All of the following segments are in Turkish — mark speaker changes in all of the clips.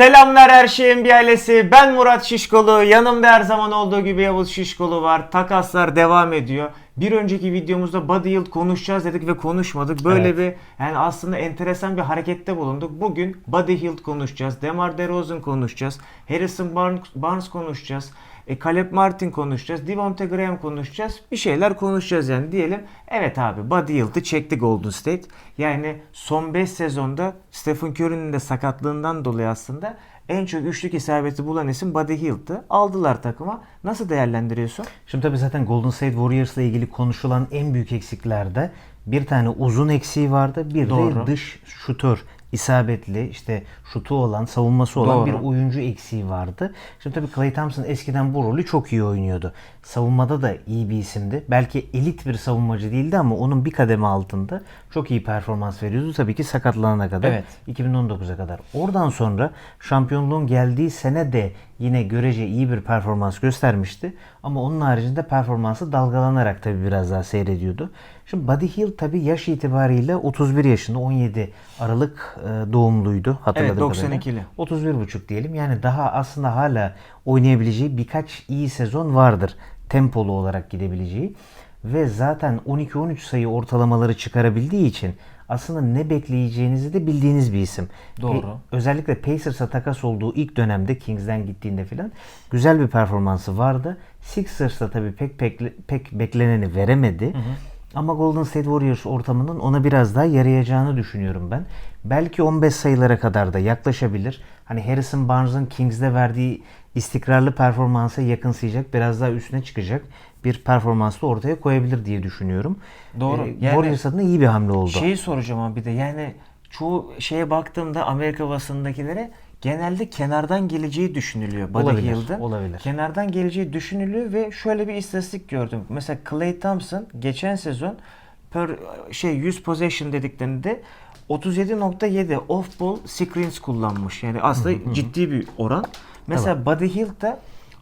Speaker 1: Selamlar her şeyin bir ailesi. Ben Murat Şişkolu. Yanımda her zaman olduğu gibi Yavuz Şişkolu var. Takaslar devam ediyor. Bir önceki videomuzda Body Yield konuşacağız dedik ve konuşmadık. Böyle
Speaker 2: Evet.
Speaker 1: bir yani aslında enteresan bir harekette bulunduk. Bugün Body Yield konuşacağız. DeMar DeRozan konuşacağız. Harrison Barnes, Barnes konuşacağız. E, Caleb Martin konuşacağız. Devonte Graham konuşacağız. Bir şeyler konuşacağız yani diyelim. Evet abi Buddy Hield'ı çekti Golden State. Yani son 5 sezonda Stephen Curry'nin de sakatlığından dolayı aslında en çok üçlük isabeti bulan isim Buddy Hield'ı. Aldılar takıma. Nasıl değerlendiriyorsun?
Speaker 2: Şimdi tabii zaten Golden State Warriors'la ilgili konuşulan en büyük eksiklerde bir tane uzun eksiği vardı. Bir
Speaker 1: Doğru.
Speaker 2: de dış şutör isabetli işte şutu olan savunması olan
Speaker 1: Doğru.
Speaker 2: bir oyuncu eksiği vardı. Şimdi tabii Klay Thompson eskiden bu rolü çok iyi oynuyordu. Savunmada da iyi bir isimdi. Belki elit bir savunmacı değildi ama onun bir kademe altında çok iyi performans veriyordu. Tabii ki sakatlanana kadar.
Speaker 1: Evet.
Speaker 2: 2019'a kadar. Oradan sonra şampiyonluğun geldiği sene de yine görece iyi bir performans göstermişti. Ama onun haricinde performansı dalgalanarak tabii biraz daha seyrediyordu. Şimdi Buddy Hield tabii yaş itibariyle 31 yaşında 17 Aralık e, doğumluydu hatırladığım
Speaker 1: Evet,
Speaker 2: kadarıyla.
Speaker 1: 92'li.
Speaker 2: 31,5 diyelim. Yani daha aslında hala oynayabileceği birkaç iyi sezon vardır. Tempolu olarak gidebileceği. Ve zaten 12-13 sayı ortalamaları çıkarabildiği için aslında ne bekleyeceğinizi de bildiğiniz bir isim.
Speaker 1: Doğru.
Speaker 2: Pe- özellikle Pacers'a takas olduğu ilk dönemde Kings'den gittiğinde filan güzel bir performansı vardı. Sixers'ta tabii pek pek, pek bekleneni veremedi. Ama Golden State Warriors ortamının ona biraz daha yarayacağını düşünüyorum ben. Belki 15 sayılara kadar da yaklaşabilir. Hani Harrison Barnes'ın Kings'de verdiği istikrarlı performansa yakınsayacak, biraz daha üstüne çıkacak bir performansla ortaya koyabilir diye düşünüyorum.
Speaker 1: Doğru.
Speaker 2: Ee,
Speaker 1: Yani-
Speaker 2: Warriors adına iyi bir hamle oldu.
Speaker 1: Şeyi soracağım ama bir de yani çoğu şeye baktığımda Amerika basınındakilere genelde kenardan geleceği düşünülüyor Buddy
Speaker 2: Olabilir,
Speaker 1: Hield'ın.
Speaker 2: olabilir.
Speaker 1: Kenardan geleceği düşünülüyor ve şöyle bir istatistik gördüm. Mesela Klay Thompson geçen sezon per şey 100 possession dediklerinde 37.7 off ball screens kullanmış. Yani aslında ciddi bir oran. Mesela Buddy Hield de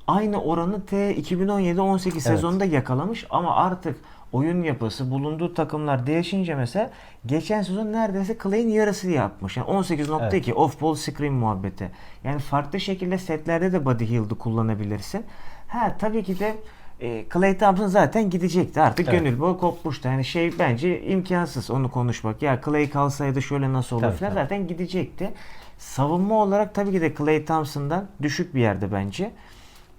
Speaker 1: aynı oranı T 2017-18 sezonunda yakalamış ama artık oyun yapısı, bulunduğu takımlar değişince mesela geçen sezon neredeyse Clay'in yarısı yapmış. Yani 18.2 off ball screen muhabbeti. Yani farklı şekilde setlerde de Buddy Hield'ı kullanabilirsin. Ha tabii ki de e, Clay Thompson zaten gidecekti. Artık
Speaker 2: Evet.
Speaker 1: gönül bağı kopmuştu. Yani şey bence imkansız onu konuşmak. Ya Clay kalsaydı şöyle nasıl olur
Speaker 2: Tabii,
Speaker 1: falan
Speaker 2: tabii.
Speaker 1: zaten gidecekti. Savunma olarak tabii ki de Clay Thompson'dan düşük bir yerde bence.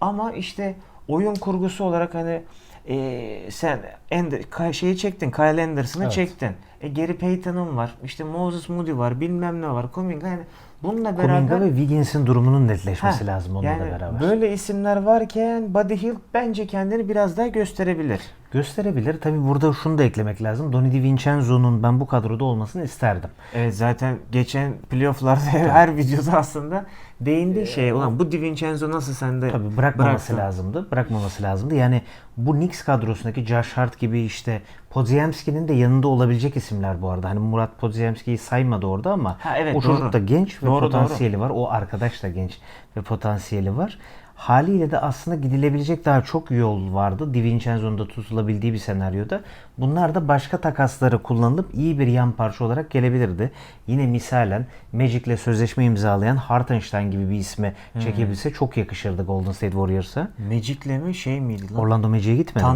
Speaker 1: Ama işte oyun kurgusu olarak hani e, sen Ender, şeyi çektin, Kyle Anderson'ı
Speaker 2: Evet.
Speaker 1: çektin. E, Gary Payton'un var. işte Moses Moody var. Bilmem ne var. Kuminga yani bununla
Speaker 2: Kuminga
Speaker 1: beraber
Speaker 2: ve Wiggins'in durumunun netleşmesi
Speaker 1: Heh,
Speaker 2: lazım onunla
Speaker 1: yani
Speaker 2: beraber.
Speaker 1: Böyle isimler varken Buddy Hield bence kendini biraz daha gösterebilir.
Speaker 2: Gösterebilir. Tabi burada şunu da eklemek lazım. Donny DiVincenzo'nun ben bu kadroda olmasını isterdim.
Speaker 1: Evet zaten geçen playofflarda her videoda aslında değindi şey ulan bu DiVincenzo nasıl sende
Speaker 2: Tabii bırakmaması
Speaker 1: bıraktın?
Speaker 2: lazımdı. Bırakmaması lazımdı. Yani bu Knicks kadrosundaki Josh Hart gibi işte Podziemski'nin de yanında olabilecek isimler bu arada. Hani Murat Podziemski'yi saymadı orada ama
Speaker 1: Ha, evet,
Speaker 2: o çocuk
Speaker 1: doğru.
Speaker 2: da genç ve
Speaker 1: Doğru,
Speaker 2: potansiyeli var. O arkadaş da genç ve potansiyeli var. Haliyle de aslında gidilebilecek daha çok yol vardı. DiVincenzo'nun da tutulabildiği bir senaryoda. Bunlar da başka takasları kullanılıp iyi bir yan parça olarak gelebilirdi. Yine misalen Magic'le sözleşme imzalayan Hartenstein gibi bir isme
Speaker 1: Hmm.
Speaker 2: çekebilse çok yakışırdı Golden State Warriors'a.
Speaker 1: Magic'le mi şey miydi lan?
Speaker 2: Orlando Magic'e gitmedi mi?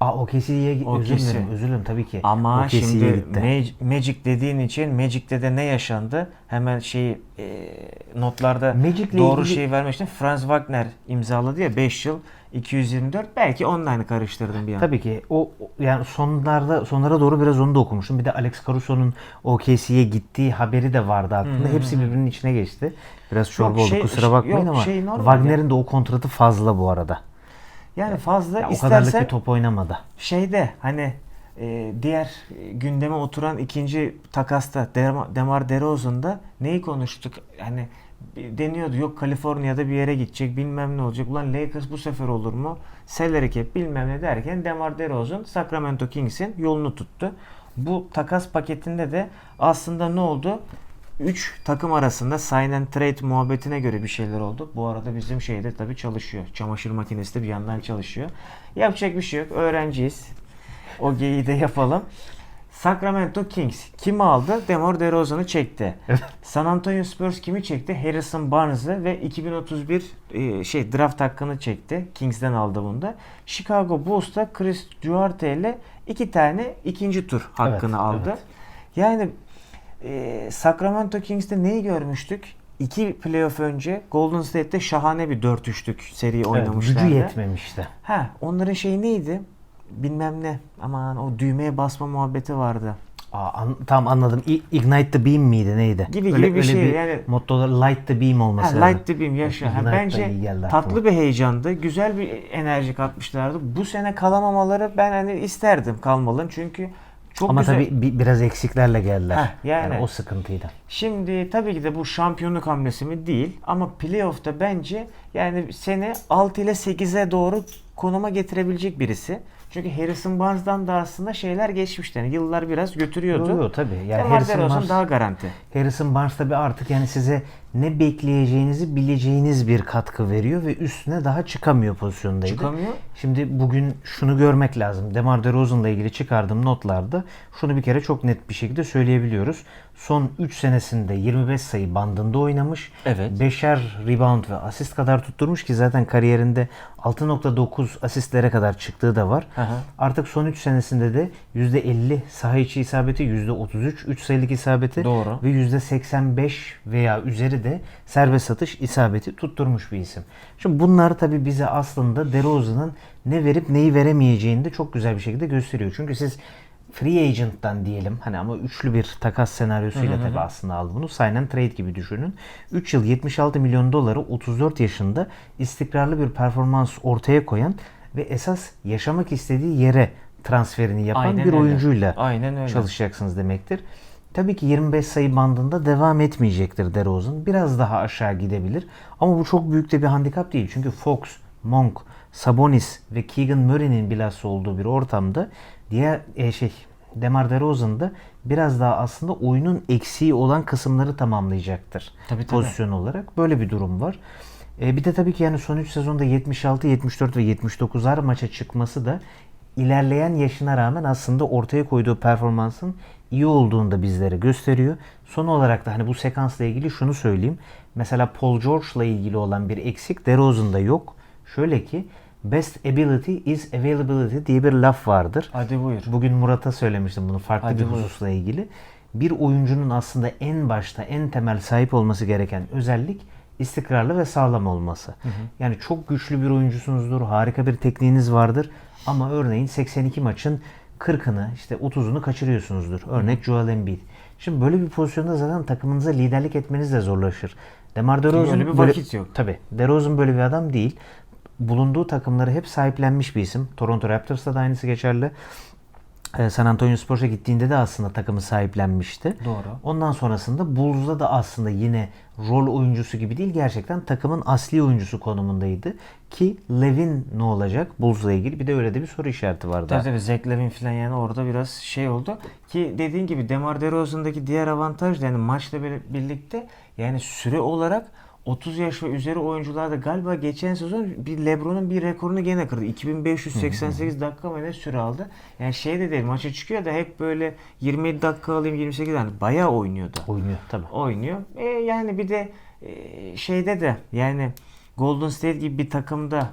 Speaker 2: Aa. Özür
Speaker 1: OKC.
Speaker 2: dilerim, özür dilerim tabii ki.
Speaker 1: Ama
Speaker 2: OKC'ye
Speaker 1: şimdi
Speaker 2: gitti.
Speaker 1: Mag- Magic dediğin için Magic'te de ne yaşandı? Hemen şey e, notlarda
Speaker 2: Magic'le
Speaker 1: doğru
Speaker 2: ilgili-
Speaker 1: şey vermiştim. Franz Wagner imzaladı ya 5 yıl 224. Belki online'ı karıştırdım bir an.
Speaker 2: Tabii ki o yani sonlarda sonlara doğru biraz onu da okumuştum. Bir de Alex Caruso'nun OKC'ye gittiği haberi de vardı aklımda. Hepsi birbirinin içine geçti. Biraz çorba oldu
Speaker 1: şey-
Speaker 2: kusura bakmayın
Speaker 1: yok,
Speaker 2: ama
Speaker 1: şey
Speaker 2: Wagner'in de o kontratı fazla bu arada.
Speaker 1: Yani fazla
Speaker 2: Ya o
Speaker 1: istersen
Speaker 2: bir top oynamadı.
Speaker 1: şeyde hani e, diğer gündeme oturan ikinci takasta Dem- Demar DeRozan'da neyi konuştuk? Hani deniyordu yok Kaliforniya'da bir yere gidecek bilmem ne olacak. Ulan Lakers bu sefer olur mu? Salary cap bilmem ne derken Demar DeRozan Sacramento Kings'in yolunu tuttu. Bu takas paketinde de aslında ne oldu? 3 takım arasında sign and trade muhabbetine göre bir şeyler oldu. Bu arada bizim şeyde tabii çalışıyor. Çamaşır makinesi de bir yandan çalışıyor. Yapacak bir şey yok. Öğrenciyiz. O geyiği de yapalım. Sacramento Kings kimi aldı? DeMar DeRozan'ı çekti. San Antonio Spurs kimi çekti? Harrison Barnes'ı ve 2031 e, şey draft hakkını çekti. Kings'den aldı bunu da. Chicago Bulls da Chris Duarte ile iki tane ikinci tur hakkını
Speaker 2: Evet,
Speaker 1: aldı.
Speaker 2: evet.
Speaker 1: Yani e, Sacramento Kings'te neyi görmüştük? İki playoff önce Golden State'te şahane bir 4-3'lük seri
Speaker 2: Evet,
Speaker 1: oynamışlardı.
Speaker 2: gücü yetmemişti.
Speaker 1: Ha, onların şeyi neydi? Bilmem ne. Aman o düğmeye basma muhabbeti vardı.
Speaker 2: Aa, an, tamam anladım. I- Ignite the Beam miydi neydi?
Speaker 1: Gibi gibi bir şey, yani-
Speaker 2: mottoları Light the Beam olması
Speaker 1: Ha, light the beam yaşa. Ha, bence tatlı bir heyecandı. Güzel bir enerji katmışlardı. Bu sene kalamamaları ben hani isterdim kalmalarını çünkü çok
Speaker 2: Ama
Speaker 1: güzel.
Speaker 2: tabii bi- biraz eksiklerle geldiler.
Speaker 1: Heh, yani.
Speaker 2: o sıkıntıydı.
Speaker 1: Şimdi tabii ki de bu şampiyonluk hamlesi mi değil ama playoff'ta bence yani seni 6 ile 8'e doğru konuma getirebilecek birisi. Çünkü Harrison Barnes'dan da aslında şeyler geçmişti. Yani yıllar biraz götürüyordu.
Speaker 2: Yo, yo, tabii. Yani Harrison Barnes-
Speaker 1: daha garanti.
Speaker 2: Harrison Barnes tabii artık yani size ne bekleyeceğinizi bileceğiniz bir katkı veriyor ve üstüne daha çıkamıyor pozisyondaydı.
Speaker 1: Çıkamıyor.
Speaker 2: Şimdi bugün şunu görmek lazım. Demar DeRozan'la ilgili çıkardığım notlarda şunu bir kere çok net bir şekilde söyleyebiliyoruz. Son 3 senesinde 25 sayı bandında oynamış.
Speaker 1: Evet.
Speaker 2: 5'er rebound ve asist kadar tutturmuş ki zaten kariyerinde 6.9 asistlere kadar çıktığı da var.
Speaker 1: Hı.
Speaker 2: Artık son 3 senesinde de %50 saha içi isabeti, %33 3 sayılık isabeti
Speaker 1: Doğru.
Speaker 2: ve %85 veya üzeri de serbest atış isabeti tutturmuş bir isim. Şimdi bunlar tabii bize aslında DeRozan'ın ne verip neyi veremeyeceğini de çok güzel bir şekilde gösteriyor. Çünkü siz free agent'tan diyelim hani ama üçlü bir takas senaryosuyla tabii aslında aldı bunu. Sign and trade gibi düşünün. 3 yıl 76 milyon doları 34 yaşında istikrarlı bir performans ortaya koyan ve esas yaşamak istediği yere transferini yapan
Speaker 1: Aynen
Speaker 2: bir
Speaker 1: öyle.
Speaker 2: oyuncuyla
Speaker 1: Aynen öyle.
Speaker 2: çalışacaksınız demektir. Tabii ki 25 sayı bandında devam etmeyecektir DeRozan. Biraz daha aşağı gidebilir. Ama bu çok büyük de bir handikap değil. Çünkü Fox, Monk, Sabonis ve Keegan Murray'nin bilhassa olduğu bir ortamda diğer e, şey Demar DeRozan da biraz daha aslında oyunun eksiği olan kısımları tamamlayacaktır.
Speaker 1: Tabii, tabii.
Speaker 2: Pozisyon olarak böyle bir durum var. E, bir de tabii ki yani son 3 sezonda 76, 74 ve 79'ar maça çıkması da ilerleyen yaşına rağmen aslında ortaya koyduğu performansın iyi olduğunu da bizlere gösteriyor. Son olarak da hani bu sekansla ilgili şunu söyleyeyim. Mesela Paul George'la ilgili olan bir eksik DeRozan'da yok. Şöyle ki best ability is availability diye bir laf vardır.
Speaker 1: Hadi buyur.
Speaker 2: Bugün Murat'a söylemiştim bunu farklı
Speaker 1: Hadi
Speaker 2: bir
Speaker 1: buyur.
Speaker 2: hususla ilgili. Bir oyuncunun aslında en başta en temel sahip olması gereken özellik istikrarlı ve sağlam olması. Yani çok güçlü bir oyuncusunuzdur, harika bir tekniğiniz vardır ama örneğin 82 maçın 40'ını işte 30'unu kaçırıyorsunuzdur. Örnek Joel Embiid. Şimdi böyle bir pozisyonda zaten takımınıza liderlik etmeniz de zorlaşır. Demar DeRozan
Speaker 1: öyle bir
Speaker 2: böyle-
Speaker 1: vakit yok.
Speaker 2: Tabii. DeRozan böyle bir adam değil. Bulunduğu takımları hep sahiplenmiş bir isim. Toronto Raptors'ta da aynısı geçerli. Ee, San Antonio Spurs'a gittiğinde de aslında takımı sahiplenmişti.
Speaker 1: Doğru.
Speaker 2: Ondan sonrasında Bulls'da da aslında yine rol oyuncusu gibi değil gerçekten takımın asli oyuncusu konumundaydı. Ki Levin ne olacak Bulls'la ilgili bir de öyle de bir soru işareti vardı.
Speaker 1: Tabii tabii Zach Lavin falan yani orada biraz şey oldu. Ki dediğin gibi Demar DeRozan'daki diğer avantaj yani maçla bir- birlikte yani süre olarak 30 yaş ve üzeri oyuncularda galiba geçen sezon bir LeBron'un bir rekorunu gene kırdı. 2588 dakika mı ne süre aldı. Yani şey de değil maça çıkıyor da hep böyle 27 dakika alayım 28 yani bayağı oynuyordu
Speaker 2: Oynuyor tabii.
Speaker 1: oynuyor. E, yani bir de e, şeyde de yani Golden State gibi bir takımda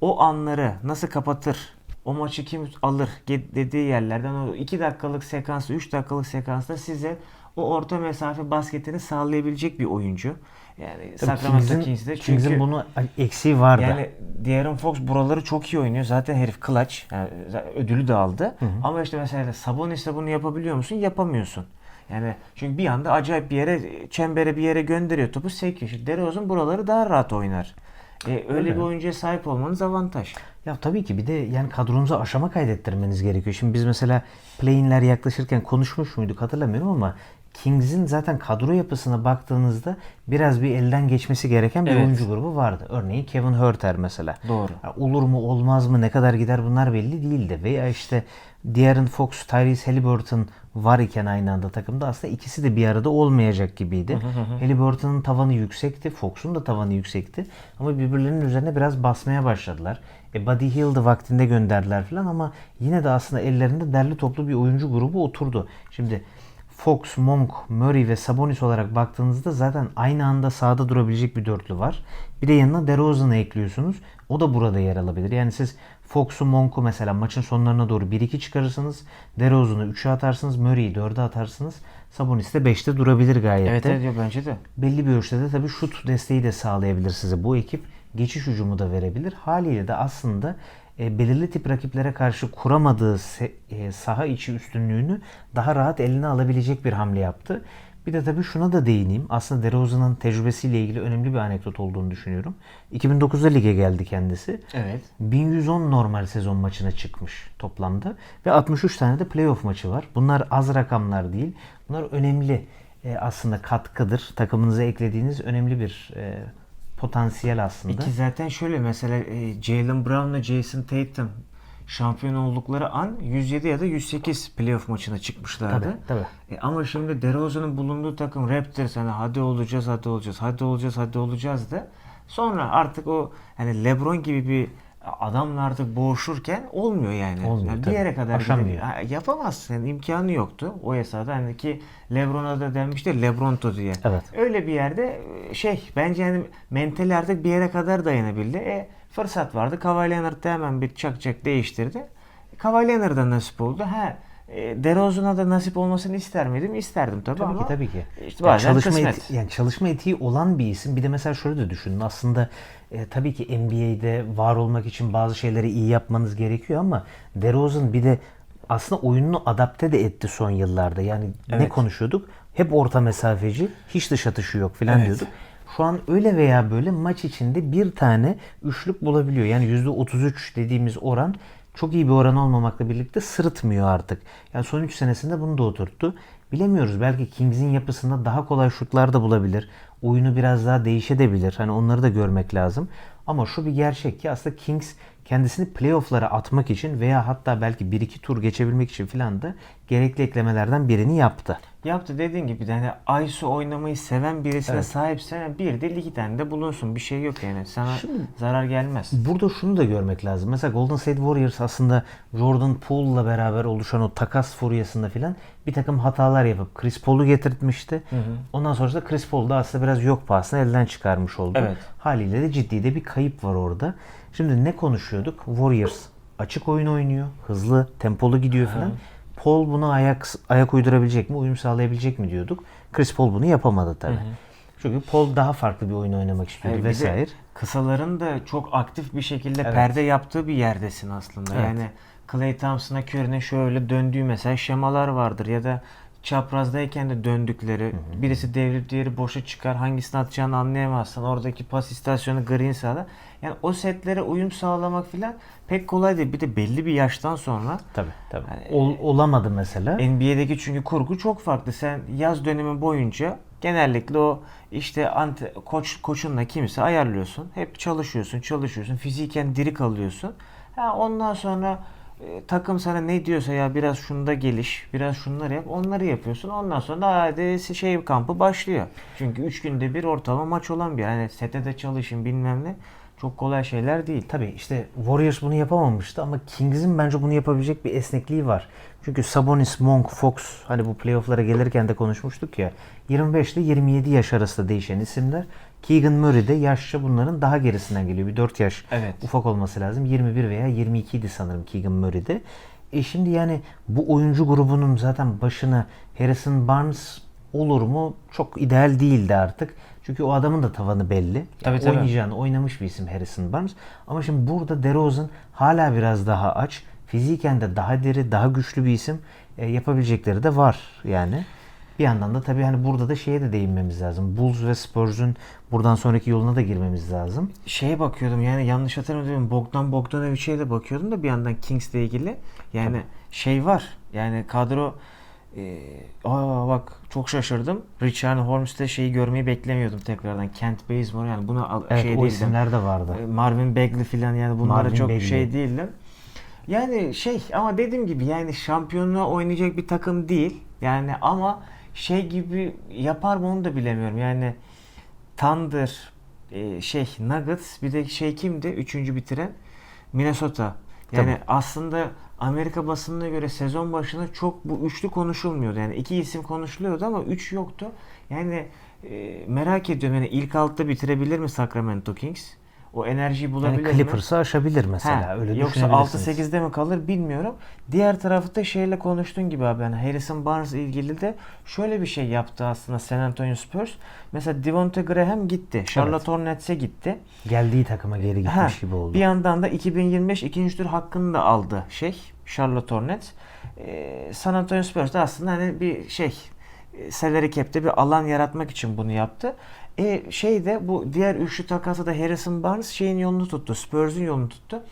Speaker 1: o anları nasıl kapatır? O maçı kim alır dediği yerlerden o 2 dakikalık sekansta 3 dakikalık sekansta size o orta mesafe basketini sağlayabilecek bir oyuncu. Yani
Speaker 2: Tabii
Speaker 1: Sacramento Kings'de çünkü
Speaker 2: Kings'in bunu eksiği vardı.
Speaker 1: yani De'Aaron Fox buraları çok iyi oynuyor. Zaten herif clutch. Yani ödülü de aldı. Ama işte mesela Sabonis'le bunu yapabiliyor musun? Yapamıyorsun. Yani çünkü bir anda acayip bir yere, çembere bir yere gönderiyor topu sekiyor. İşte DeRozan buraları daha rahat oynar. E, öyle
Speaker 2: Öyle.
Speaker 1: bir oyuncuya sahip olmanız avantaj.
Speaker 2: Ya tabii ki bir de yani kadronuza aşama kaydettirmeniz gerekiyor. Şimdi biz mesela play-in'ler yaklaşırken konuşmuş muyduk hatırlamıyorum ama Kings'in zaten kadro yapısına baktığınızda biraz bir elden geçmesi gereken bir
Speaker 1: Evet.
Speaker 2: oyuncu grubu vardı. Örneğin Kevin Herter mesela.
Speaker 1: Doğru.
Speaker 2: Olur mu olmaz mı ne kadar gider bunlar belli değildi. Veya işte De'Aaron Fox, Tyrese Halliburton var iken aynı anda takımda aslında ikisi de bir arada olmayacak gibiydi. Halliburton'un tavanı yüksekti, Fox'un da tavanı yüksekti. Ama birbirlerinin üzerine biraz basmaya başladılar. E Buddy Hield'ı vaktinde gönderdiler falan ama yine de aslında ellerinde derli toplu bir oyuncu grubu oturdu. Şimdi Fox, Monk, Murray ve Sabonis olarak baktığınızda zaten aynı anda sahada durabilecek bir dörtlü var. Bir de yanına DeRozan'ı ekliyorsunuz. O da burada yer alabilir. Yani siz Fox'u, Monk'u mesela maçın sonlarına doğru 1-2 çıkarırsınız. DeRozan'ı 3'e atarsınız. Murray'i 4'e atarsınız. Sabonis de 5'te durabilir gayet
Speaker 1: Evet
Speaker 2: de.
Speaker 1: evet bence de.
Speaker 2: Belli bir ölçüde de tabii şut desteği de sağlayabilir size bu ekip. Geçiş hücumu da verebilir. Haliyle de aslında e, belirli tip rakiplere karşı kuramadığı se- e, saha içi üstünlüğünü daha rahat eline alabilecek bir hamle yaptı. Bir de tabii şuna da değineyim. Aslında DeRozan'ın tecrübesiyle ilgili önemli bir anekdot olduğunu düşünüyorum. 2009'da lige geldi kendisi.
Speaker 1: Evet.
Speaker 2: 1110 normal sezon maçına çıkmış toplamda ve 63 tane de playoff maçı var. Bunlar az rakamlar değil. Bunlar önemli e, aslında katkıdır. Takımınıza eklediğiniz önemli bir e, potansiyel aslında.
Speaker 1: Ki zaten şöyle mesela e, Jalen Brown'la Jason Tatum şampiyon oldukları an 107 ya da 108 playoff maçına çıkmışlardı.
Speaker 2: Tabii, tabii.
Speaker 1: E, ama şimdi DeRozan'ın bulunduğu takım Raptors hani hadi olacağız hadi olacağız hadi olacağız hadi olacağız da sonra artık o hani LeBron gibi bir adamla artık boğuşurken olmuyor yani.
Speaker 2: Olmuyor,
Speaker 1: yani bir yere kadar
Speaker 2: Aşamıyor.
Speaker 1: gidiyor. Ha, yapamazsın. Yani imkanı yoktu o esnada. Hani ki LeBron'a da denmiştir LeBronto diye.
Speaker 2: Evet.
Speaker 1: Öyle bir yerde e, şey bence yani mental artık bir yere kadar dayanabildi. E, fırsat vardı. Kawhi Leonard da hemen bir çak çak değiştirdi. Kawhi Leonard'a nasip oldu. Ha e, DeRozan'a da nasip olmasını ister miydim? İsterdim tabii,
Speaker 2: Tabii
Speaker 1: ama
Speaker 2: ki tabii ki.
Speaker 1: işte
Speaker 2: Ya
Speaker 1: bazen
Speaker 2: çalışma
Speaker 1: kısmet.
Speaker 2: eti- yani çalışma etiği olan bir isim. Bir de mesela şöyle de düşünün. Aslında e, tabii ki NBA'de var olmak için bazı şeyleri iyi yapmanız gerekiyor ama DeRozan bir de aslında oyununu adapte de etti son yıllarda. Yani ne
Speaker 1: Evet.
Speaker 2: konuşuyorduk? Hep orta mesafeci, hiç dış atışı yok falan
Speaker 1: Evet.
Speaker 2: diyorduk. Şu an öyle veya böyle maç içinde bir tane üçlük bulabiliyor. Yani %33 dediğimiz oran çok iyi bir oran olmamakla birlikte sırıtmıyor artık. Yani son 3 senesinde bunu da oturttu. Bilemiyoruz. Belki Kings'in yapısında daha kolay şutlar da bulabilir. Oyunu biraz daha değişebilir. Hani onları da görmek lazım. Ama şu bir gerçek ki aslında Kings kendisini playoff'lara atmak için veya hatta belki 1-2 tur geçebilmek için filan da gerekli eklemelerden birini yaptı.
Speaker 1: Yaptı dediğin gibi de hani ISO oynamayı seven birisine
Speaker 2: Evet.
Speaker 1: sahipsen bir iki tane de bulunsun. Bir şey yok yani. Sana
Speaker 2: Şimdi-
Speaker 1: zarar gelmez.
Speaker 2: Burada şunu da görmek lazım. Mesela Golden State Warriors aslında Jordan Poole'la beraber oluşan o takas furyasında filan bir takım hatalar yapıp Chris Paul'u getirtmişti. Ondan sonra da Chris Paul da aslında biraz yok pahasına elden çıkarmış oldu.
Speaker 1: Evet.
Speaker 2: Haliyle de ciddi de bir kayıp var orada. Şimdi ne konuşuyorduk? Warriors açık oyun oynuyor. Hızlı, tempolu gidiyor filan. Paul buna ayak ayak uydurabilecek mi, uyum sağlayabilecek mi diyorduk. Chris Paul bunu yapamadı tabii. Çünkü Paul daha farklı bir oyun oynamak istiyordu
Speaker 1: de
Speaker 2: vesaire.
Speaker 1: Kısaların da çok aktif bir şekilde
Speaker 2: Evet.
Speaker 1: perde yaptığı bir yerdesin aslında.
Speaker 2: Evet.
Speaker 1: Yani Clay Thompson'a Curry'ne şöyle döndüğü mesela şemalar vardır ya da çaprazdayken de döndükleri birisi devrip diğeri boşa çıkar hangisini atacağını anlayamazsın oradaki pas istasyonu green sağda yani o setlere uyum sağlamak filan pek kolay değil bir de belli bir yaştan sonra
Speaker 2: Tabii tabii.
Speaker 1: Yani-
Speaker 2: Ol- olamadı mesela.
Speaker 1: NBA'deki çünkü kurgu çok farklı. Sen yaz dönemi boyunca genellikle o işte ante, koç koçunla kimse ayarlıyorsun. Hep çalışıyorsun, çalışıyorsun. Fiziken diri kalıyorsun. Ha ondan sonra e, takım sana ne diyorsa ya biraz şunda geliş, biraz şunları yap. Onları yapıyorsun. Ondan sonra da hadi şey kampı başlıyor. Çünkü 3 günde bir ortalama maç olan bir. yer. Hani sete de çalışın bilmem ne. Çok kolay şeyler değil.
Speaker 2: Tabii işte Warriors bunu yapamamıştı ama Kings'in bence bunu yapabilecek bir esnekliği var. Çünkü Sabonis, Monk, Fox hani bu playoff'lara gelirken de konuşmuştuk ya 25 ile 27 yaş arasında değişen isimler. Keegan Murray de yaşça bunların daha gerisinden geliyor. Bir 4 yaş
Speaker 1: Evet.
Speaker 2: ufak olması lazım. 21 veya 22 idi sanırım Keegan Murray'de. E şimdi yani bu oyuncu grubunun zaten başına Harrison Barnes olur mu? Çok ideal değildi artık. Çünkü o adamın da tavanı belli.
Speaker 1: Tabii, tabii.
Speaker 2: oynayacağını oynamış bir isim Harrison Barnes. Ama şimdi burada DeRozan hala biraz daha aç. Fiziken de daha diri, daha güçlü bir isim. E, yapabilecekleri de var yani. Bir yandan da tabii hani burada da şeye de değinmemiz lazım. Bulls ve Spurs'un buradan sonraki yoluna da girmemiz lazım.
Speaker 1: şeye bakıyordum yani yanlış hatırlamıyorum Bogdan Bogdanovic'e de bakıyordum da bir yandan Kings'le ilgili. Yani şey var yani kadro Ee, aa bak çok şaşırdım. Richard Holmes'te şeyi görmeyi beklemiyordum tekrardan. Kent Bazemore yani buna
Speaker 2: Evet
Speaker 1: şey
Speaker 2: o
Speaker 1: değildim.
Speaker 2: isimler de vardı.
Speaker 1: Ee, Marvin Bagley falan yani bunlara
Speaker 2: Marvin
Speaker 1: çok
Speaker 2: Bagley.
Speaker 1: şey değildim. Yani şey ama dediğim gibi yani şampiyonluğa oynayacak bir takım değil. Yani ama şey gibi yapar mı onu da bilemiyorum. Yani Thunder, e, şey Nuggets bir de şey kimdi? Üçüncü bitiren Minnesota. Yani
Speaker 2: Tabii.
Speaker 1: aslında Amerika basınına göre sezon başında çok bu üçlü konuşulmuyordu. Yani iki isim konuşuluyordu ama üç yoktu. Yani e, merak ediyorum yani ilk altta bitirebilir mi Sacramento Kings? O enerjiyi bulabilir
Speaker 2: Yani
Speaker 1: mi?
Speaker 2: Clippers'ı aşabilir mesela.
Speaker 1: Ha,
Speaker 2: Öyle
Speaker 1: yoksa
Speaker 2: düşünebilirsiniz.
Speaker 1: 6-8'de mi kalır bilmiyorum. Diğer tarafta şeyle konuştuğun gibi abi yani Harrison Barnes ilgili de şöyle bir şey yaptı aslında San Antonio Spurs. Mesela Devonte Graham gitti. Charlotte Hornets'e gitti.
Speaker 2: Geldiği takıma geri gitmiş
Speaker 1: Ha,
Speaker 2: gibi oldu.
Speaker 1: Bir yandan da 2025 ikinci tur hakkını da aldı şey Charlotte Hornets. Ee, San Antonio Spurs da aslında hani bir şey e, salary cap'te bir alan yaratmak için bunu yaptı. E şey de bu diğer üçlü takası da Harrison Barnes şeyin yolunu tuttu. Spurs'un yolunu tuttu.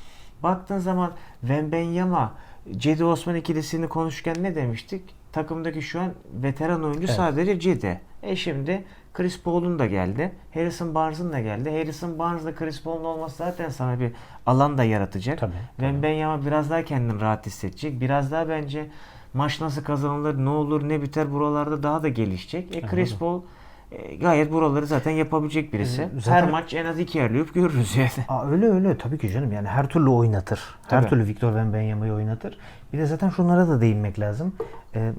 Speaker 1: Baktığın zaman Wembanyama, Cedi Osman ikilisini konuşurken ne demiştik? Takımdaki şu an veteran oyuncu
Speaker 2: Evet.
Speaker 1: sadece Cedi. E şimdi Chris Paul'un da geldi. Harrison Barnes'ın da geldi. Harrison Barnes'la Chris Paul'un olması zaten sana bir alan da yaratacak.
Speaker 2: Tabii,
Speaker 1: Wembanyama biraz daha kendini rahat hissedecek. Biraz daha bence maç nasıl kazanılır, ne olur, ne biter buralarda daha da gelişecek. E Chris. Paul e, gayet buraları zaten yapabilecek birisi.
Speaker 2: Zaten-
Speaker 1: Her maç en az iki yerleyip görürüz yani.
Speaker 2: Aa, öyle öyle tabii ki canım yani her türlü oynatır. Her
Speaker 1: Tabii.
Speaker 2: türlü Victor Wembanyama'yı oynatır. Bir de zaten şunlara da değinmek lazım. Ee,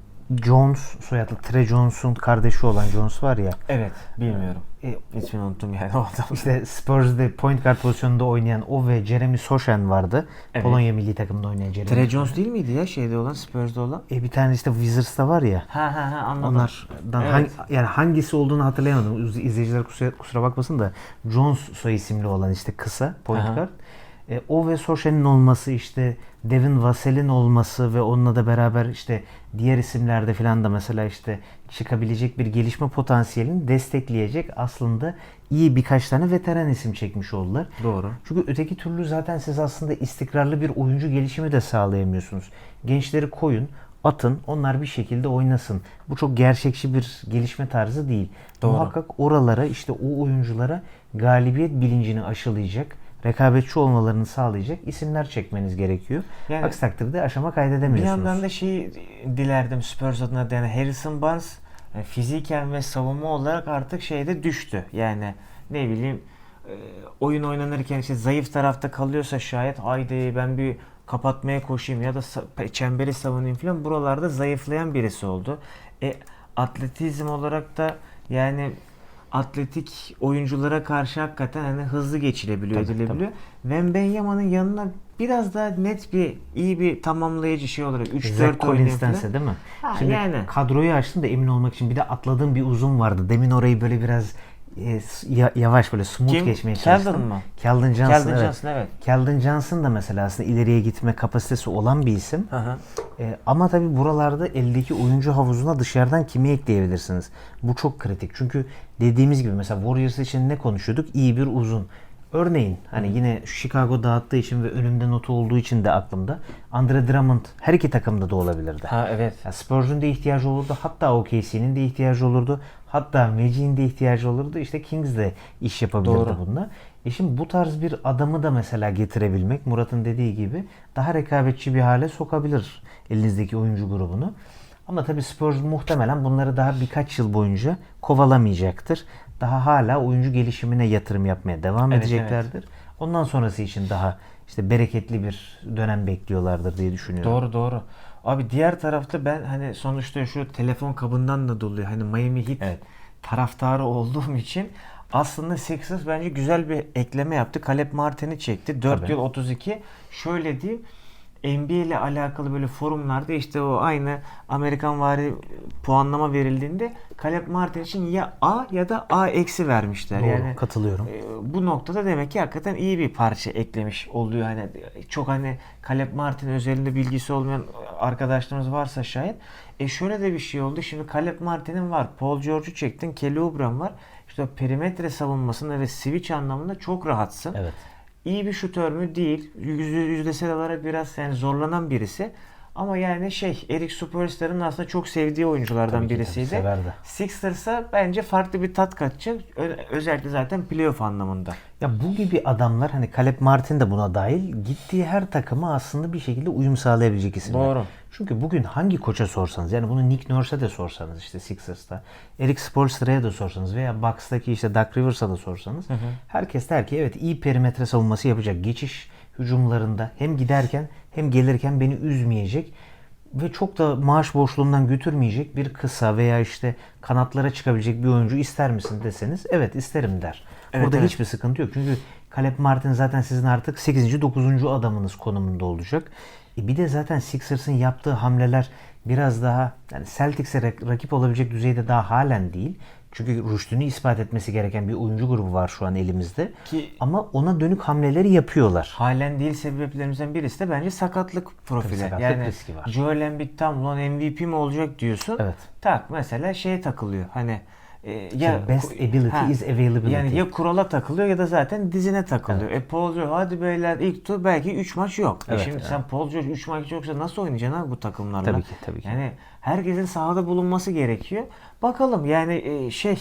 Speaker 2: Jones soyadlı Trey Jones'un kardeşi olan Jones var ya.
Speaker 1: Evet, bilmiyorum.
Speaker 2: e,
Speaker 1: İsmini unuttum yani o adam.
Speaker 2: işte Spurs'de point guard pozisyonunda oynayan o ve Jeremy Sochan vardı.
Speaker 1: Evet.
Speaker 2: Polonya milli takımında oynayan Jeremy.
Speaker 1: Trey Jones değil miydi ya şeyde olan, Spurs'da olan?
Speaker 2: E, bir tane işte Wizards'ta var ya.
Speaker 1: Ha ha ha anladım.
Speaker 2: Onlardan
Speaker 1: Evet.
Speaker 2: hangi, yani hangisi olduğunu hatırlayamadım. İz- İzleyiciler kusura, kusura bakmasın da Jones soy isimli olan işte kısa point
Speaker 1: Aha.
Speaker 2: guard. E, o ve Sochan'ın olması işte Devin Vassell'in olması ve onunla da beraber işte diğer isimlerde falan da mesela işte çıkabilecek bir gelişme potansiyelini destekleyecek aslında iyi birkaç tane veteran isim çekmiş oldular.
Speaker 1: Doğru.
Speaker 2: Çünkü öteki türlü zaten siz aslında istikrarlı bir oyuncu gelişimi de sağlayamıyorsunuz. Gençleri koyun, atın, onlar bir şekilde oynasın. Bu çok gerçekçi bir gelişme tarzı değil.
Speaker 1: Doğru.
Speaker 2: Muhakkak oralara işte o oyunculara galibiyet bilincini aşılayacak, rekabetçi olmalarını sağlayacak isimler çekmeniz gerekiyor.
Speaker 1: Yani-
Speaker 2: Aksi takdirde aşama
Speaker 1: Bir
Speaker 2: kaydedemiyorsunuz.
Speaker 1: yandan da şeyi dilerdim Spurs adına yani Harrison Barnes yani fiziken ve savunma olarak artık şeyde düştü. Yani ne bileyim e, oyun oynanırken işte zayıf tarafta kalıyorsa şayet haydi ben bir kapatmaya koşayım ya da çemberi savunayım falan buralarda zayıflayan birisi oldu. E, atletizm olarak da yani atletik oyunculara karşı hakikaten hani hızlı geçilebiliyor,
Speaker 2: Tabii,
Speaker 1: edilebiliyor. Wembanyama'nın yanına biraz daha net bir iyi bir tamamlayıcı şey olarak 3
Speaker 2: Zach
Speaker 1: 4 oynayan
Speaker 2: Collins'tense değil mi?
Speaker 1: Ha,
Speaker 2: Şimdi
Speaker 1: yani.
Speaker 2: kadroyu açtım da emin olmak için bir de atladığım bir uzun vardı. Demin orayı böyle biraz yavaş böyle smooth
Speaker 1: Kim?
Speaker 2: geçmeye
Speaker 1: Keldon
Speaker 2: çalıştım.
Speaker 1: mı?
Speaker 2: Keldon Johnson.
Speaker 1: Keldon
Speaker 2: evet.
Speaker 1: Johnson, evet.
Speaker 2: Keldon Johnson da mesela aslında ileriye gitme kapasitesi olan bir isim.
Speaker 1: Hı hı.
Speaker 2: E, ama tabii buralarda eldeki oyuncu havuzuna dışarıdan kimi ekleyebilirsiniz? Bu çok kritik. Çünkü dediğimiz gibi mesela Warriors için ne konuşuyorduk? İyi bir uzun. Örneğin hani yine Chicago dağıttığı için ve önümde notu olduğu için de aklımda. Andre Drummond her iki takımda da olabilirdi.
Speaker 1: Ha evet.
Speaker 2: Ya Spurs'un da ihtiyacı olurdu. Hatta OKC'nin de ihtiyacı olurdu. Hatta Magic'in de ihtiyacı olurdu. İşte Kings de iş yapabilirdi
Speaker 1: Doğru.
Speaker 2: bunda. E şimdi bu tarz bir adamı da mesela getirebilmek Murat'ın dediği gibi daha rekabetçi bir hale sokabilir elinizdeki oyuncu grubunu. Ama tabii Spurs muhtemelen bunları daha birkaç yıl boyunca kovalamayacaktır. Daha hala oyuncu gelişimine yatırım yapmaya devam
Speaker 1: Evet,
Speaker 2: edeceklerdir. Ondan sonrası için daha işte bereketli bir dönem bekliyorlardır diye düşünüyorum.
Speaker 1: Doğru doğru. Abi diğer tarafta ben hani sonuçta şu telefon kabından da doluyor. Hani Miami Heat
Speaker 2: Evet.
Speaker 1: taraftarı olduğum için aslında Sixers bence güzel bir ekleme yaptı. Caleb Martin'i çekti. 4
Speaker 2: Tabii.
Speaker 1: yıl 32. Şöyle diyeyim. NBA ile alakalı böyle forumlarda işte o aynı Amerikan vari puanlama verildiğinde Caleb Martin için ya A ya da A eksi vermişler.
Speaker 2: Doğru,
Speaker 1: yani
Speaker 2: katılıyorum.
Speaker 1: e, bu noktada demek ki hakikaten iyi bir parça eklemiş oluyor. Hani çok hani Caleb Martin özelinde bilgisi olmayan arkadaşlarımız varsa şayet. E şöyle de bir şey oldu. Şimdi Caleb Martin'in var. Paul George'u çektin. Kelly Oubre var. İşte perimetre savunmasında ve switch anlamında çok rahatsın.
Speaker 2: Evet.
Speaker 1: İyi bir şutör mü? Değil. Yüzde, yüzdesel olarak biraz yani zorlanan birisi. Ama yani şey Eric Spoelstra'nın aslında çok sevdiği oyunculardan
Speaker 2: Tabii ki,
Speaker 1: birisiydi.
Speaker 2: tabii, severdi.
Speaker 1: Sixers'a bence farklı bir tat katacak. Özellikle zaten playoff anlamında.
Speaker 2: Ya bu gibi adamlar hani Caleb Martin de buna dahil gittiği her takıma aslında bir şekilde uyum sağlayabilecek isimler.
Speaker 1: Doğru.
Speaker 2: Çünkü bugün hangi koça sorsanız yani bunu Nick Nurse'e de sorsanız işte Sixers'ta, Eric Spoelstra'ya da sorsanız veya Bucks'taki işte Doug Rivers'a da sorsanız herkes der ki evet iyi perimetre savunması yapacak. Geçiş hücumlarında hem giderken hem gelirken beni üzmeyecek ve çok da maaş boşluğundan götürmeyecek bir kısa veya işte kanatlara çıkabilecek bir oyuncu ister misin deseniz evet isterim der.
Speaker 1: Evet,
Speaker 2: Burada
Speaker 1: evet.
Speaker 2: hiçbir sıkıntı yok. Çünkü Caleb Martin zaten sizin artık 8. 9. adamınız konumunda olacak. E bir de zaten Sixers'ın yaptığı hamleler biraz daha yani Celtics'e rak- rakip olabilecek düzeyde daha halen değil. Çünkü rüştünü ispat etmesi gereken bir oyuncu grubu var şu an elimizde.
Speaker 1: Ki-
Speaker 2: Ama ona dönük hamleleri yapıyorlar.
Speaker 1: Halen değil sebeplerimizden birisi de bence sakatlık profili.
Speaker 2: sakatlık
Speaker 1: yani
Speaker 2: riski var.
Speaker 1: Joel Embiid tam lan MVP mi olacak diyorsun.
Speaker 2: Evet.
Speaker 1: Tak mesela şeye takılıyor. Hani e, ya
Speaker 2: best ability is availability.
Speaker 1: Yani ya kurala takılıyor ya da zaten dizine takılıyor. E Paul George hadi beyler ilk tur belki 3 maç yok.
Speaker 2: Evet,
Speaker 1: e şimdi
Speaker 2: evet.
Speaker 1: sen Paul George 3 maç yoksa nasıl oynayacaksın abi bu takımlarla?
Speaker 2: Tabii ki, tabii ki.
Speaker 1: Yani herkesin sahada bulunması gerekiyor. Bakalım yani e, şey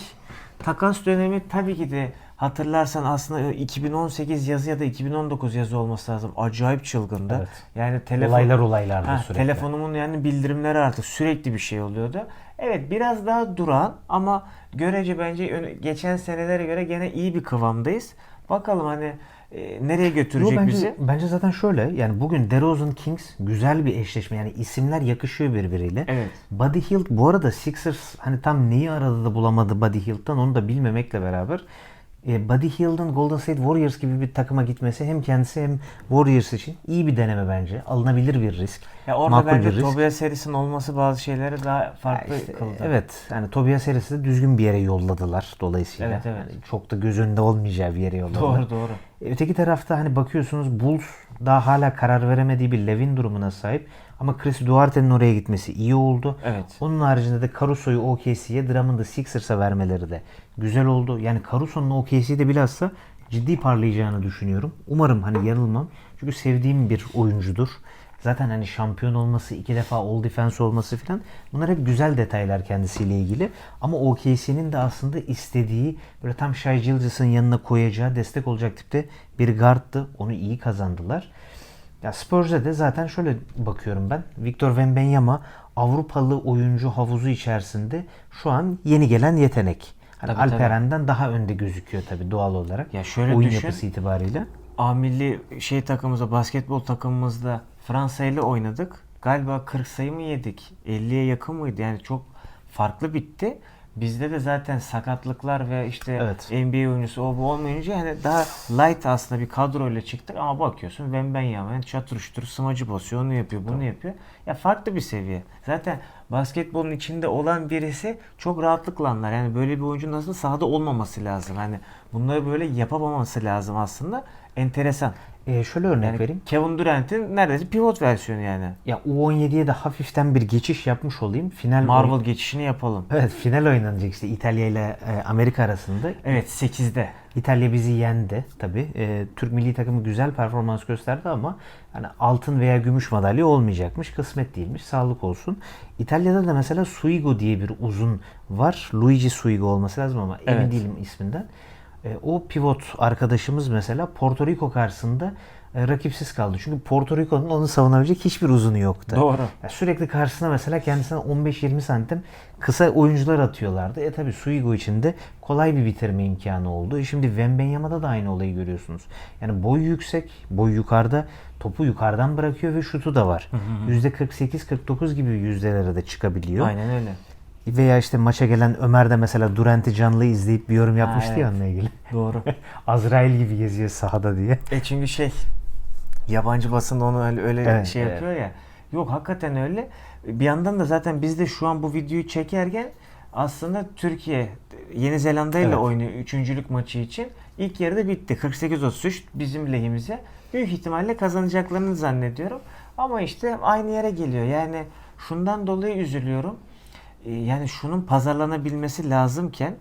Speaker 1: takas dönemi tabii ki de hatırlarsan aslında 2018 yazı ya da 2019 yazı olması lazım. Acayip çılgındı.
Speaker 2: Evet.
Speaker 1: Yani telefon
Speaker 2: Olaylar olaylardı
Speaker 1: Ha,
Speaker 2: sürekli.
Speaker 1: Telefonumun yani bildirimleri artık sürekli bir şey oluyordu. Evet biraz daha duran ama görece bence geçen senelere göre gene iyi bir kıvamdayız. Bakalım hani e, nereye
Speaker 2: Yo,
Speaker 1: götürecek
Speaker 2: bence,
Speaker 1: bizi?
Speaker 2: bence zaten şöyle yani bugün DeRozan Kings güzel bir eşleşme yani isimler yakışıyor birbiriyle.
Speaker 1: Evet.
Speaker 2: Buddy Hield bu arada Sixers hani tam neyi aradı da bulamadı Buddy Hield'dan onu da bilmemekle beraber e, Buddy Hield'ın Golden State Warriors gibi bir takıma gitmesi hem kendisi hem Warriors için iyi bir deneme bence. Alınabilir bir risk.
Speaker 1: Ya orada
Speaker 2: Makul
Speaker 1: bence
Speaker 2: bir risk.
Speaker 1: Tobias Harris'in olması bazı şeyleri daha
Speaker 2: Ya
Speaker 1: farklı
Speaker 2: işte,
Speaker 1: kıldı.
Speaker 2: Evet. Yani Tobias Harris'i de düzgün bir yere yolladılar dolayısıyla.
Speaker 1: Evet, evet.
Speaker 2: Yani çok da göz önünde olmayacağı bir yere yolladılar.
Speaker 1: Doğru doğru.
Speaker 2: E, Öteki tarafta hani bakıyorsunuz Bulls daha hala karar veremediği bir Levin durumuna sahip. Ama Chris Duarte'nin oraya gitmesi iyi oldu.
Speaker 1: Evet.
Speaker 2: Onun haricinde de Caruso'yu OKC'ye, Drummond'ı Sixers'a vermeleri de güzel oldu. Yani Caruso'nun OKC'de bilhassa ciddi parlayacağını düşünüyorum. Umarım hani yanılmam. Çünkü sevdiğim bir oyuncudur. Zaten hani şampiyon olması, iki defa all defense olması falan bunlar hep güzel detaylar kendisiyle ilgili. Ama OKC'nin de aslında istediği böyle tam Shai Gilgeous'ın yanına koyacağı destek olacak tipte bir guardtı. Onu iyi kazandılar. Ya Spurs'e de zaten şöyle bakıyorum ben. Victor Wembanyama Avrupalı oyuncu havuzu içerisinde şu an yeni gelen yetenek. Hani
Speaker 1: Tabii, tabii.
Speaker 2: Alperen'den daha önde gözüküyor tabii doğal olarak.
Speaker 1: Ya şöyle
Speaker 2: Oyun
Speaker 1: düşün.
Speaker 2: yapısı itibariyle.
Speaker 1: A milli şey takımımızda, basketbol takımımızda Fransa ile oynadık. Galiba 40 sayı mı yedik? 50'ye yakın mıydı? Yani çok farklı bitti. Bizde de zaten sakatlıklar ve işte
Speaker 2: Evet.
Speaker 1: NBA oyuncusu o bu olmayınca yani daha light aslında bir kadroyla çıktık ama bakıyorsun Wembanyama yani çatır çutur smacı basıyor, onu yapıyor, bunu yapıyor. Ya farklı bir seviye. Zaten basketbolun içinde olan birisi çok rahatlıkla anlar. Yani böyle bir oyuncu nasıl sahada olmaması lazım. Hani bunları böyle yapamaması lazım aslında. Enteresan.
Speaker 2: Ee, şöyle örnek
Speaker 1: Yani
Speaker 2: vereyim.
Speaker 1: Kevin Durant'in neredeyse pivot versiyonu yani.
Speaker 2: Ya U17'ye de hafiften bir geçiş yapmış olayım. Final
Speaker 1: Marvel
Speaker 2: oyun-
Speaker 1: geçişini yapalım.
Speaker 2: Evet final oynanacak işte İtalya ile e, Amerika arasında.
Speaker 1: Evet 8'de.
Speaker 2: İtalya bizi yendi tabi. Türk milli takımı güzel performans gösterdi ama hani altın veya gümüş madalya olmayacakmış. Kısmet değilmiş. Sağlık olsun. İtalya'da da mesela Suigo diye bir uzun var. Luigi Suigo olması lazım ama emin
Speaker 1: Evet.
Speaker 2: değilim isminden. E, o pivot arkadaşımız mesela Porto Rico karşısında e, rakipsiz kaldı. Çünkü Porto Rico'nun onu savunabilecek hiçbir uzunu yoktu.
Speaker 1: Doğru.
Speaker 2: Ya sürekli karşısına mesela kendisine 15-20 santim kısa oyuncular atıyorlardı. E tabi Suigo için de kolay bir bitirme imkanı oldu. E şimdi Wembanyama'da da aynı olayı görüyorsunuz. Yani boy yüksek, boy yukarıda, topu yukarıdan bırakıyor ve şutu da var. %48-49 gibi yüzdelere de çıkabiliyor.
Speaker 1: Aynen öyle.
Speaker 2: Veya işte maça gelen Ömer de mesela Durant'i canlı izleyip bir yorum yapmıştı
Speaker 1: evet.
Speaker 2: ya onunla ilgili.
Speaker 1: Doğru.
Speaker 2: Azrail gibi geziyor sahada diye.
Speaker 1: E çünkü şey yabancı basında onu öyle, öyle
Speaker 2: Evet,
Speaker 1: şey
Speaker 2: evet.
Speaker 1: yapıyor ya. Yok hakikaten öyle. Bir yandan da zaten biz de şu an bu videoyu çekerken aslında Türkiye Yeni Zelanda ile
Speaker 2: Evet.
Speaker 1: oynuyor üçüncülük maçı için. İlk yarıda bitti. 48-33 bizim lehimize. Büyük ihtimalle kazanacaklarını zannediyorum. Ama işte aynı yere geliyor. Yani şundan dolayı üzülüyorum. Ee, Yani şunun pazarlanabilmesi lazımken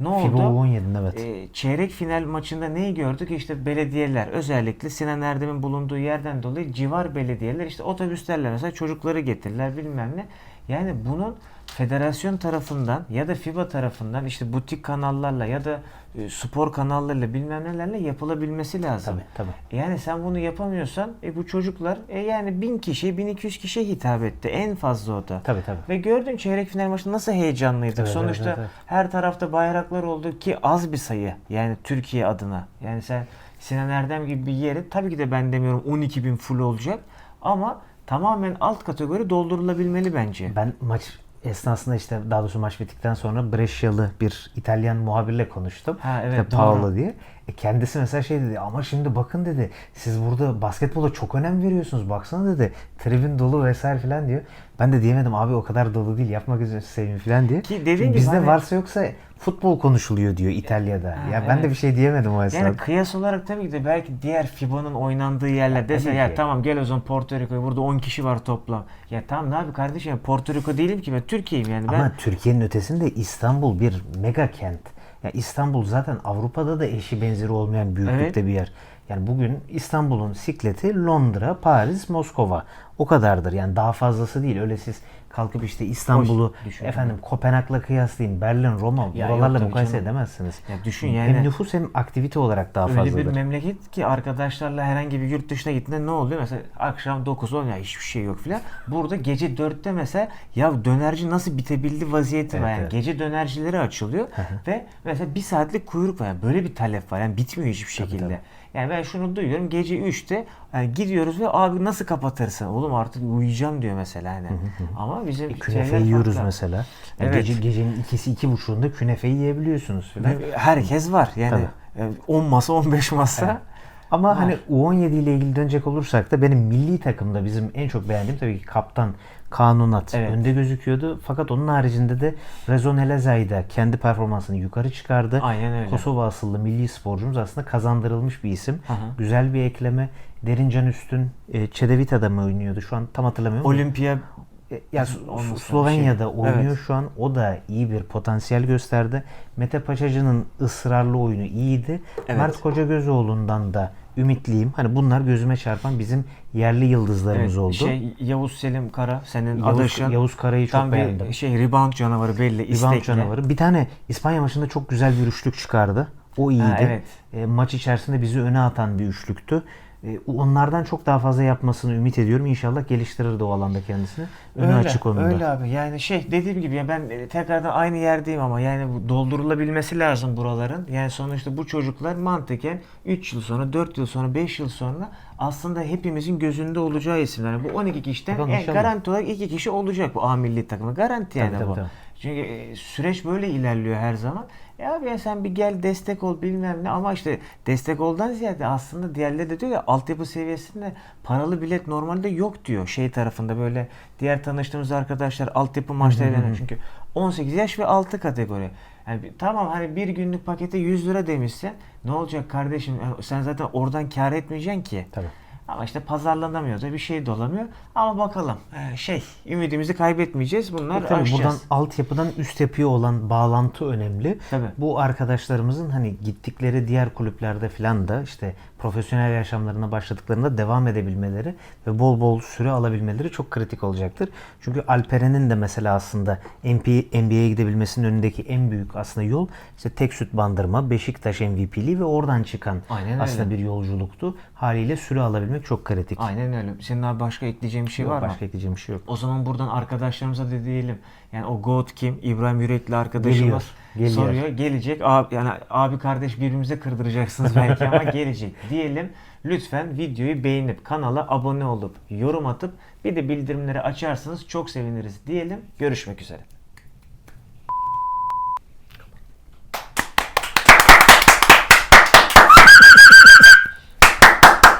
Speaker 1: Ne oldu?
Speaker 2: FIBA U17'nin evet.
Speaker 1: Ee, çeyrek final maçında neyi gördük? İşte belediyeler özellikle Sinan Erdem'in bulunduğu yerden dolayı civar belediyeler işte otobüslerle mesela çocukları getirdiler bilmem ne. Yani bunun federasyon tarafından ya da FIBA tarafından işte butik kanallarla ya da e, spor kanallarıyla bilmem nelerle yapılabilmesi lazım.
Speaker 2: Tabii tabii.
Speaker 1: Yani sen bunu yapamıyorsan e, bu çocuklar e, yani 1000 kişi 1200 kişiye hitap etti en fazla o da.
Speaker 2: Tabii tabii.
Speaker 1: Ve gördün çeyrek final maçı nasıl heyecanlıydık.
Speaker 2: Evet,
Speaker 1: Sonuçta
Speaker 2: evet, evet,
Speaker 1: her tarafta bayraklar oldu ki az bir sayı. Yani Türkiye adına. Yani sen Sinan Erdem gibi bir yeri tabii ki de ben demiyorum 12 bin full olacak ama tamamen alt kategori doldurulabilmeli bence.
Speaker 2: Ben maç esnasında işte daha doğrusu maç bittikten sonra Brescialı bir İtalyan muhabirle konuştum.
Speaker 1: Ha, evet,
Speaker 2: İşte Paolo diye. E kendisi mesela şey dedi ama şimdi bakın dedi siz burada basketbola çok önem veriyorsunuz baksana dedi tribün dolu vesaire falan diyor. Ben de diyemedim abi o kadar dolu değil yapmak üzere seveyim falan diye.
Speaker 1: Ki dediğin gibi
Speaker 2: bizde
Speaker 1: hani-
Speaker 2: varsa yoksa futbol konuşuluyor diyor İtalya'da.
Speaker 1: Ha,
Speaker 2: ya ben de
Speaker 1: evet.
Speaker 2: bir şey diyemedim o esnada.
Speaker 1: Yani kıyas olarak tabii ki de belki diğer FIBA'nın oynandığı yerler dese ya tamam gel o zaman Porto Rico'ya burada 10 kişi var toplam. Ya tamam ne abi kardeşim ya Porto Rico değilim ki ben Türkiye'yim yani. Ben
Speaker 2: Ama Türkiye'nin ötesinde İstanbul bir mega kent. Ya İstanbul zaten Avrupa'da da eşi benzeri olmayan büyüklükte bir yer. Yani bugün İstanbul'un sikleti Londra, Paris, Moskova. O kadardır. Yani daha fazlası değil. Öyle siz kalkıp işte İstanbul'u efendim Kopenhag'la kıyaslayın. Berlin, Roma
Speaker 1: Ya
Speaker 2: buralarla
Speaker 1: yok tabii
Speaker 2: mukayese
Speaker 1: canım.
Speaker 2: edemezsiniz.
Speaker 1: Ya düşün
Speaker 2: Hem
Speaker 1: yani-
Speaker 2: nüfus hem aktivite olarak daha
Speaker 1: Öyle
Speaker 2: fazladır.
Speaker 1: bir memleket ki arkadaşlarla herhangi bir yurt dışına gittiğinde ne oluyor? Mesela akşam 9 10 ya hiçbir şey yok filan. Burada gece 4'te mesela ya dönerci nasıl bitebildi vaziyeti var.
Speaker 2: Evet,
Speaker 1: Yani
Speaker 2: evet.
Speaker 1: gece dönercileri açılıyor ve mesela bir saatlik kuyruk var. Yani böyle bir talep var. Yani bitmiyor hiçbir şekilde.
Speaker 2: tabii.
Speaker 1: Yani ben şunu duyuyorum gece 3'te yani gidiyoruz ve abi nasıl kapatırsın? Oğlum artık uyuyacağım diyor mesela hani. Ama bizim
Speaker 2: E, künefe
Speaker 1: şeyler
Speaker 2: yiyoruz
Speaker 1: farklı.
Speaker 2: mesela. Ya
Speaker 1: Evet.
Speaker 2: Gece, gecenin ikisi iki buçuğunda künefe yiyebiliyorsunuz filan.
Speaker 1: Ve Herkes var. Yani e, 10 masa 15 masa.
Speaker 2: Ama
Speaker 1: Var.
Speaker 2: hani U17 ile ilgili dönecek olursak da benim milli takımda bizim en çok beğendiğim tabii ki kaptan Kanunat
Speaker 1: Evet.
Speaker 2: önde gözüküyordu. Fakat onun haricinde de Rezon Elezay da kendi performansını yukarı çıkardı.
Speaker 1: Aynen öyle.
Speaker 2: Kosova asıllı milli sporcumuz aslında kazandırılmış bir isim.
Speaker 1: Hı.
Speaker 2: Güzel bir ekleme. Derincan Üstün e, Çedevita'da mı oynuyordu? Şu an tam hatırlamıyorum.
Speaker 1: Olimpiya
Speaker 2: e, Ya Slovenya'da
Speaker 1: şey.
Speaker 2: oynuyor
Speaker 1: Evet.
Speaker 2: şu an. O da iyi bir potansiyel gösterdi. Mete Paçacı'nın ısrarlı oyunu iyiydi.
Speaker 1: Evet.
Speaker 2: Mert Kocagözoğlu'ndan da ümitliyim. Hani bunlar gözüme çarpan bizim yerli yıldızlarımız
Speaker 1: Evet,
Speaker 2: oldu.
Speaker 1: Şey Yavuz Selim Kara senin
Speaker 2: Yavuz,
Speaker 1: adaşın.
Speaker 2: Yavuz Kara'yı çok beğendim.
Speaker 1: şey rebound canavarı belli
Speaker 2: Rebound
Speaker 1: istekli.
Speaker 2: canavarı. Bir tane İspanya maçında çok güzel bir üçlük çıkardı. O iyiydi.
Speaker 1: evet.
Speaker 2: E, maç içerisinde bizi öne atan bir üçlüktü. E, onlardan çok daha fazla yapmasını ümit ediyorum. İnşallah geliştirir de o alanda kendisini. Önü
Speaker 1: Öyle,
Speaker 2: açık onun
Speaker 1: öyle abi. Yani şey dediğim gibi ya ben e, tekrardan aynı yerdeyim ama yani doldurulabilmesi lazım buraların. Yani sonuçta bu çocuklar mantıken 3 yıl sonra, 4 yıl sonra, 5 yıl sonra aslında hepimizin gözünde olacağı isimler. Yani Bu 12 kişiden
Speaker 2: Bakalım inşallah.
Speaker 1: garanti olarak 2 kişi olacak bu A milli takımı. Garanti yani
Speaker 2: Tabii, tabii,
Speaker 1: bu.
Speaker 2: tabii.
Speaker 1: Çünkü e, süreç böyle ilerliyor her zaman. Ya abi ya sen bir gel destek ol bilmem ne ama işte destek oldan ziyade aslında diğerleri de diyor ya altyapı seviyesinde paralı bilet normalde yok diyor şey tarafında böyle diğer tanıştığımız arkadaşlar altyapı maçları deniyor çünkü 18 yaş ve altı kategori. Yani tamam hani bir günlük pakete 100 lira demişsin ne olacak kardeşim Yani sen zaten oradan kar etmeyeceksin ki.
Speaker 2: Tabii.
Speaker 1: Ama işte pazarlanamıyor da bir şey de olamıyor. Ama bakalım Ee, şey ümidimizi kaybetmeyeceğiz. Bunlar
Speaker 2: Tabii
Speaker 1: aşacağız.
Speaker 2: buradan altyapıdan üst yapıya olan bağlantı önemli.
Speaker 1: Tabii.
Speaker 2: Bu arkadaşlarımızın hani gittikleri diğer kulüplerde falan da işte profesyonel yaşamlarına başladıklarında devam edebilmeleri ve bol bol süre alabilmeleri çok kritik olacaktır. Çünkü Alperen'in de mesela aslında NBA, NBA'ye gidebilmesinin önündeki en büyük aslında yol işte tek süt bandırma, Beşiktaş MVP'liği ve oradan çıkan
Speaker 1: Aynen öyle.
Speaker 2: aslında bir yolculuktu. Haliyle süre alabilmek çok kritik.
Speaker 1: Aynen öyle. Senin abi başka ekleyeceğin bir şey
Speaker 2: Yok,
Speaker 1: var mı?
Speaker 2: başka ekleyeceğim bir şey yok.
Speaker 1: O zaman buradan arkadaşlarımıza da diyelim. Yani o GOAT kim? İbrahim Yürekli arkadaşımız
Speaker 2: Geliyor, geliyor.
Speaker 1: soruyor. Gelecek. Abi, yani abi kardeş birbirimize kırdıracaksınız belki ama gelecek diyelim. Lütfen videoyu beğenip kanala abone olup yorum atıp bir de bildirimleri açarsanız çok seviniriz diyelim. Görüşmek üzere.